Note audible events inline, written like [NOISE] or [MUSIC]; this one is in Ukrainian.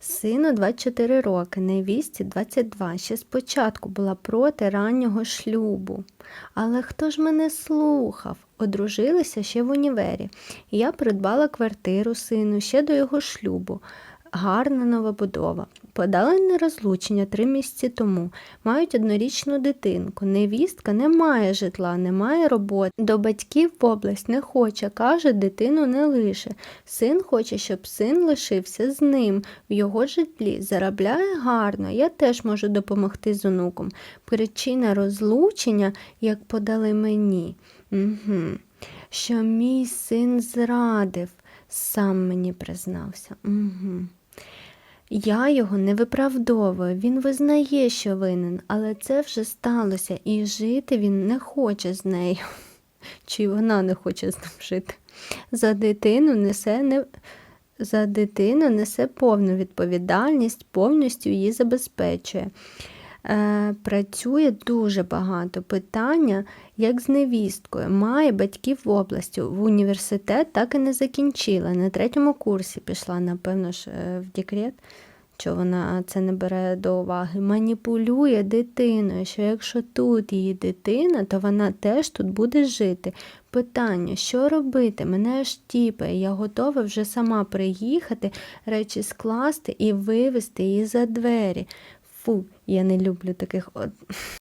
Сину 24 роки, невісті 22. Ще спочатку була проти раннього шлюбу. Але хто ж мене слухав? Одружилися ще в універі. Я придбала квартиру сину ще до його шлюбу. Гарна новобудова. Подали на розлучення три місяці тому. Мають однорічну дитинку. Невістка не має житла, не має роботи. До батьків в область не хоче, каже, дитину не лише. Син хоче, щоб син лишився з ним в його житлі. Заробляє гарно. Я теж можу допомогти з онуком. Причина розлучення, як подали мені. Угу. Що мій син зрадив, сам мені признався. Угу. Я його не виправдовую, він визнає, що винен, але це вже сталося, і жити він не хоче з нею. [LAUGHS] Чи вона не хоче з ним жити. За дитину несе не... За дитину несе повну відповідальність, повністю її забезпечує. Е, працює дуже багато. Питання, як з невісткою, має батьків в області. В університет так і не закінчила. На третьому курсі пішла, напевно ж, е, в декрет, що вона це не бере до уваги. Маніпулює дитиною, що якщо тут її дитина, то вона теж тут буде жити. Питання, що робити? Мене аж тіпає. Я готова вже сама приїхати, речі скласти і вивезти її за двері. Фу, я не люблю таких. от-